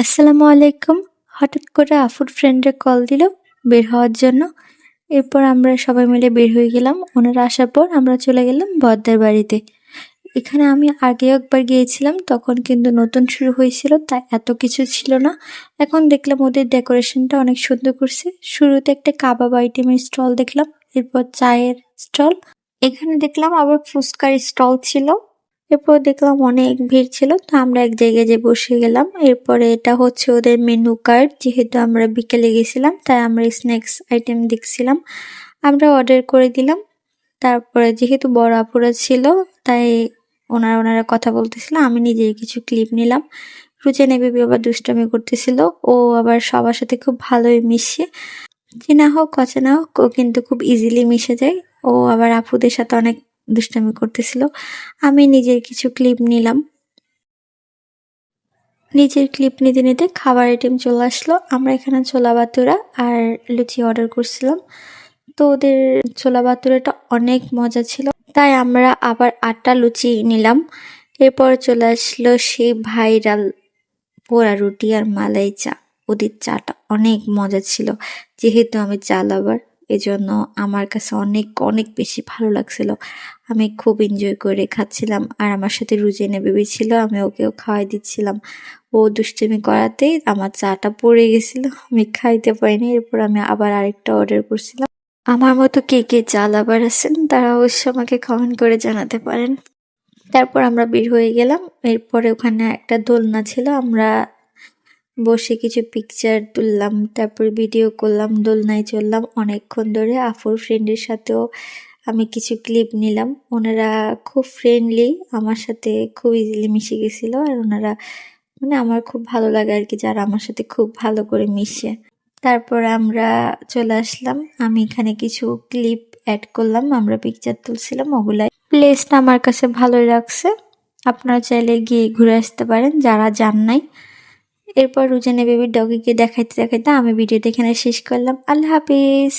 আসসালামু আলাইকুম। হঠাৎ করে আফুর ফ্রেন্ডের কল দিল বের হওয়ার জন্য। এরপর আমরা সবাই মিলে বের হয়ে গেলাম। ওনারা আসার পর আমরা চলে গেলাম বদ্দার বাড়িতে। এখানে আমি আগে একবার গিয়েছিলাম, তখন কিন্তু নতুন শুরু হয়েছিল, তাই এত কিছু ছিল না। এখন দেখলাম ওদের ডেকোরেশনটা অনেক সুন্দর করছে। শুরুতে একটা কাবাব আইটেমের স্টল দেখলাম, এরপর চায়ের স্টল এখানে দেখলাম আবার ফুচকার স্টল ছিল। এরপর দেখলাম অনেক ভিড় ছিল, তো আমরা এক জায়গায় যে বসে গেলাম। এরপরে এটা হচ্ছে ওদের মেনু কার্ড যেহেতু আমরা বিকেলে গেছিলাম, তাই আমরা স্ন্যাক্স আইটেম দেখছিলাম। আমরা অর্ডার করে দিলাম। তারপরে যেহেতু বড় আপুরা ছিল, তাই ওনারা ওনারা কথা বলতেছিল, আমি নিজের কিছু ক্লিপ নিলাম। রুচেনে বেবি আবার দুষ্টামি করতেছিল, ও আবার সবার সাথে খুব ভালোই মিশে। চেনা হোক, অচেনা হোক, ও কিন্তু খুব ইজিলি মিশে যায়। ও আবার আপুদের সাথে অনেক দুষ্টামি করতেছিল। আমি নিজের কিছু ক্লিপ নিলাম। নিজের ক্লিপ নিতে নিতে খাবার আইটেম চলে আসলো। আমরা এখানে ছোলা বাতুরা আর লুচি অর্ডার করছিলাম। তো ওদের ছোলা বাতুরাটা অনেক মজা ছিল। তাই আমরা আবার আটটা লুচি নিলাম। এরপর চলে আসলো সেই ভাইরাল পোড়া রুটি আর মালাই চা। ওদের চাটা অনেক মজা ছিল। যেহেতু আমি চা লাভার এজন্য আমার কাছে অনেক অনেক বেশি ভালো লাগছিল। আমি খুব এনজয় করে খাচ্ছিলাম আর আমার সাথে রুজেনে বেবি ছিল, আমি ওকেও খাওয়াই দিচ্ছিলাম। ও দুষ্টুমি করাতে আমার চাটা পড়ে গেছিল, আমি খাইতে পারিনি, এরপর আমি আবার আরেকটা অর্ডার করছিলাম। আমার মতো কে কে চা লাভার আছেন, তারা অবশ্যই আমাকে কমেন্ট করে জানাতে পারেন। তারপর আমরা বের হয়ে গেলাম, এরপরে ওখানে একটা দোলনা ছিল, আমরা বসে কিছু পিকচার তুললাম, তারপর ভিডিও করলাম, দোলনায় চললাম। অনেকক্ষণ ধরে আফুর ফ্রেন্ডের সাথেও আমি কিছু ক্লিপ নিলাম। ওনারা খুব ফ্রেন্ডলি আমার সাথে খুব ইজিলি মিশে গেছিল আর ওনারা মানে আমার খুব ভালো লাগে আর কি, যারা আমার সাথে খুব ভালো করে মিশে। তারপর আমরা চলে আসলাম। আমি এখানে কিছু ক্লিপ অ্যাড করলাম, আমরা পিকচার তুলছিলাম, ওগুলাই প্লেসটা আমার কাছে ভালোই লাগছে। আপনারা চাইলে গিয়ে ঘুরে আসতে পারেন, যারা যান নাই। এরপর রুজানে বেবির ডগিকে দেখাইতে দেখাইতে আমি ভিডিওটা এখানে শেষ করলাম। আল্লাহ হাফিজ।